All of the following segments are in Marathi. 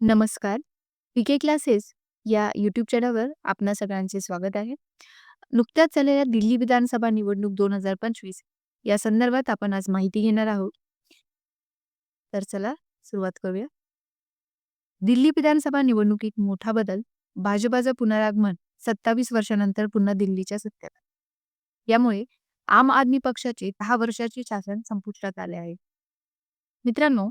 नमस्कार. पीके क्लासेस या यूट्यूब चॅनलवर आपणा सगळ्यांचे स्वागत आहे. नुकत्याच झालेल्या दिल्ली विधानसभा निवडणूक 2025 या संदर्भात आपण आज माहिती घेणार आहोत. तर चला सुरुवात करूया. दिल्ली विधानसभा निवडणुकीत मोठा बदल, भाजपाचं पुनरागमन 27 वर्षानंतर पुन्हा दिल्लीच्या सत्तेत. यामुळे आम आदमी पक्षाचे दहा वर्षाचे शासन संपुष्टात आले आहे. मित्रांनो,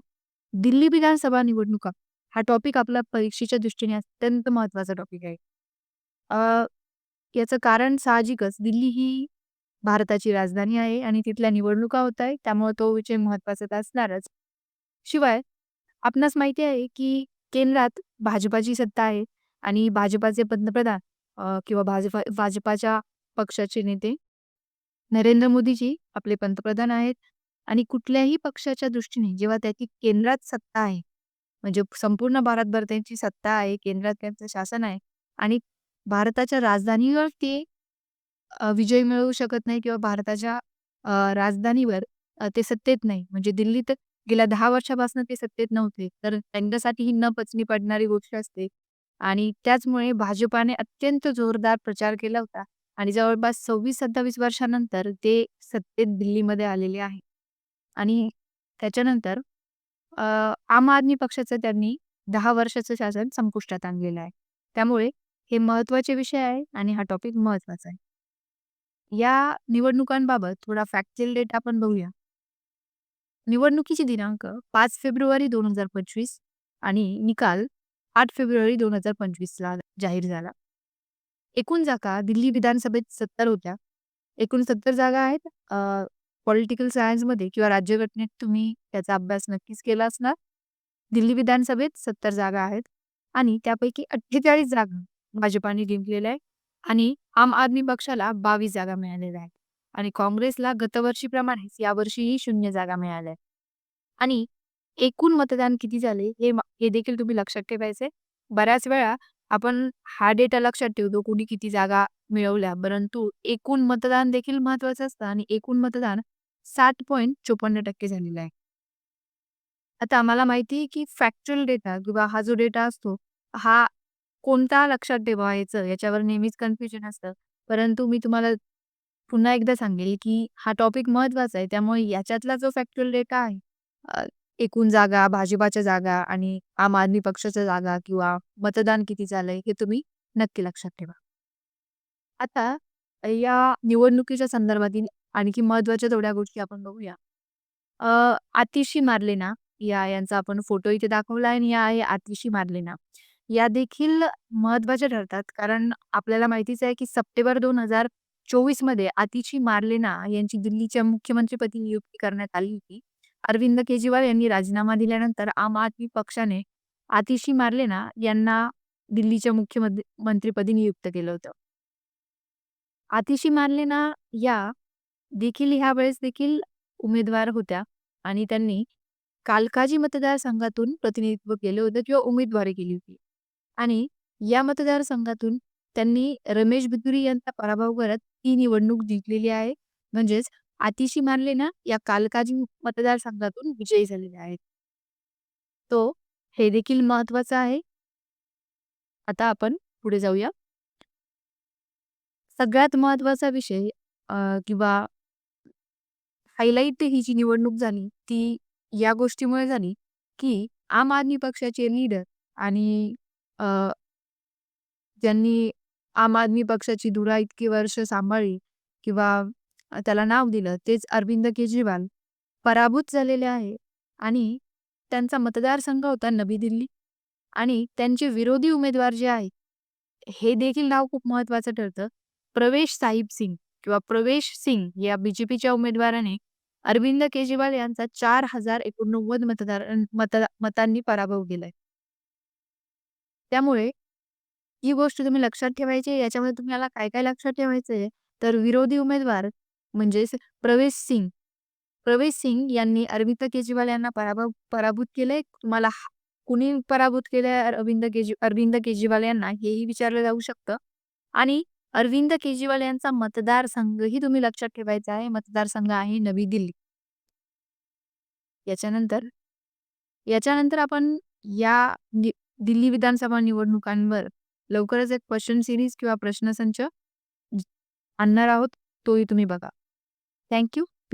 दिल्ली विधानसभा निवडणुका हा टॉपिक आपला परीक्षेच्या दृष्टीने अत्यंत महत्त्वाचा टॉपिक आहे. अ, याचं कारण साहजिकच दिल्ली ही भारताची राजधानी आहे आणि तिथल्या निवडणुका होत आहेत त्यामुळे तो विषय महत्त्वाचा तर असणारच. शिवाय आपणास माहिती आहे की केंद्रात भाजपाची सत्ता आहे आणि भाजपाचे पंतप्रधान अ, किंवा भाजपा भाजपाच्या पक्षाचे नेते नरेंद्र मोदीजी आपले पंतप्रधान आहेत आणि कुठल्याही पक्षाच्या दृष्टीने जेव्हा त्याची केंद्रात सत्ता आहे म्हणजे संपूर्ण भारतभर त्यांची सत्ता आहे, केंद्रात त्यांचं शासन आहे आणि भारताच्या राजधानीवर ते अ, विजय मिळवू शकत नाही किंवा भारताच्या अ, राजधानीवर अ, ते सत्तेत नाही. म्हणजे दिल्लीत गेल्या 10 वर्षापासून ते सत्तेत नव्हते. तर त्यांच्यासाठी ही न पचनी पडणारी गोष्ट असते आणि त्याचमुळे भाजपाने अत्यंत जोरदार प्रचार केला होता आणि जवळपास 26-27 वर्षानंतर ते सत्तेत दिल्लीमध्ये आलेले आहे. आणि त्याच्यानंतर अ, आम आदमी पक्षाचं त्यांनी 10 वर्षाचं शासन संपुष्टात आणलेलं आहे. त्यामुळे हे महत्त्वाचे विषय आहे आणि हा टॉपिक महत्त्वाचा आहे. या निवडणुकांबाबत थोडा फॅक्चुअल डेटा आपण बघूया. निवडणुकीची दिनांक 5 फेब्रुवारी 2025 आणि निकाल 8 फेब्रुवारी दोन हजार पंचवीसला जाहीर झाला. एकूण जागा दिल्ली विधानसभेत 70 होत्या. एकूण 70 जागा आहेत. अ, पॉलिटिकल सायन्समध्ये किंवा राज्यघटनेत तुम्ही त्याचा अभ्यास नक्कीच केला असणार. दिल्ली विधानसभेत 70 जागा आहेत आणि त्यापैकी 48 जागा भाजपाने जिंकलेल्या आहेत आणि आम आदमी पक्षाला 22 जागा मिळालेल्या आहेत आणि काँग्रेसला गतवर्षीप्रमाणेच यावर्षीही 0 जागा मिळाल्या आहेत. आणि एकूण मतदान किती झाले हे मा हे देखील तुम्ही लक्षात ठेवायचंय. बऱ्याच वेळा आपण हा डेटा लक्षात ठेवतो कुणी किती जागा मिळवल्या, परंतु एकूण मतदान देखील महत्वाचं असतं आणि एकूण मतदान साठ पॉईंट चोपन्न टक्के झालेला आहे. आता आम्हाला माहिती आहे की फॅक्च्युअल डेटा किंवा हा जो डेटा असतो, हा कोणता लक्षात ठेवायचं याच्यावर नेहमीच कन्फ्युजन असतं. परंतु मी तुम्हाला पुन्हा एकदा सांगेल की हा टॉपिक महत्त्वाचा आहे. त्यामुळे याच्यातला जो फॅक्च्युअल डेटा आहे, एकूण जागा, भाजपाच्या जागा आणि आम आदमी पक्षाच्या जागा किंवा मतदान किती झालंय हे तुम्ही नक्की लक्षात ठेवा. आता या निवडणुकीच्या संदर्भातील आणखी महत्त्वाच्या थोड्या गोष्टी आपण बघूया. अ, आतिशी मार्लेना या यांचा आपण फोटो इथे दाखवला आहे आणि या आहे आतिशी मार्लेना. या देखील महत्त्वाच्या ठरतात कारण आपल्याला माहितीच आहे की सप्टेंबर 2024 मध्ये आतिशी मार्लेना यांची दिल्लीच्या मुख्यमंत्रीपदी नियुक्ती करण्यात आली होती. अरविंद केजरीवाल यांनी राजीनामा दिल्यानंतर आम आदमी पक्षाने आतिशी मार्लेना यांना दिल्लीच्या मुख्यमंत्री मंत्रीपदी नियुक्त केलं होतं. आतिशी मार्लेना या देखील ह्यावेळेस देखील उमेदवार होत्या आणि त्यांनी कालकाजी मतदारसंघातून प्रतिनिधित्व केलं होतं किंवा उमेदवारी केली होती. आणि या मतदारसंघातून त्यांनी रमेश बिधुरी यांचा पराभव करत ही निवडणूक जिंकलेली आहे. म्हणजेच आतिशी मार्लेना या कालकाजी मतदारसंघातून विजयी झालेले आहेत. तो हे देखील महत्वाचं आहे. आता आपण पुढे जाऊया. सगळ्यात महत्त्वाचा विषय किंवा हायलाईट ही जी निवडणूक झाली, ती या गोष्टीमुळे झाली, की आम आदमी पक्षाचे लीडर आणि अ ज्यांनी आम आदमी पक्षाची धुरा इतकी वर्ष सांभाळली किंवा त्याला नाव दिलं, तेच अरविंद केजरीवाल पराभूत झालेले आहे आणि त्यांचा मतदारसंघ होता नवी दिल्ली आणि त्यांचे विरोधी उमेदवार जे आहेत, हे देखील नाव खूप महत्वाचं ठरतं. प्रवेश साहिब सिंग किंवा प्रवेश सिंग या बीजेपीच्या उमेदवाराने अरविंद केजरीवाल यांचा 4089 मतदार मत मतांनी पराभव केलाय. त्यामुळे ही गोष्ट तुम्ही लक्षात ठेवायची याच्यामध्ये तुम्हाला काय-काय लक्षात ठेवायचं आहे, तर विरोधी उमेदवार म्हणजेच प्रवेश सिंग. प्रवेश सिंग यांनी अरविंद केजरीवाल यांना पराभव पराभूत केलंय. तुम्हाला कुणी पराभूत केलंय अरविंद केजरी अरविंद केजरीवाल यांना हेही विचारलं जाऊ शकतं आणि अरविंद केजरीवाल यांचा मतदारसंघही तुम्ही लक्षात ठेवायचा आहे. मतदारसंघ आहे नवी दिल्ली. याच्यानंतर याच्यानंतर आपण या दिल्ली विधानसभा निवडणुकांवर लवकरच एक क्वेश्चन सिरीज किंवा प्रश्नसंच आणणार आहोत तोही तुम्ही बघा थँक्यू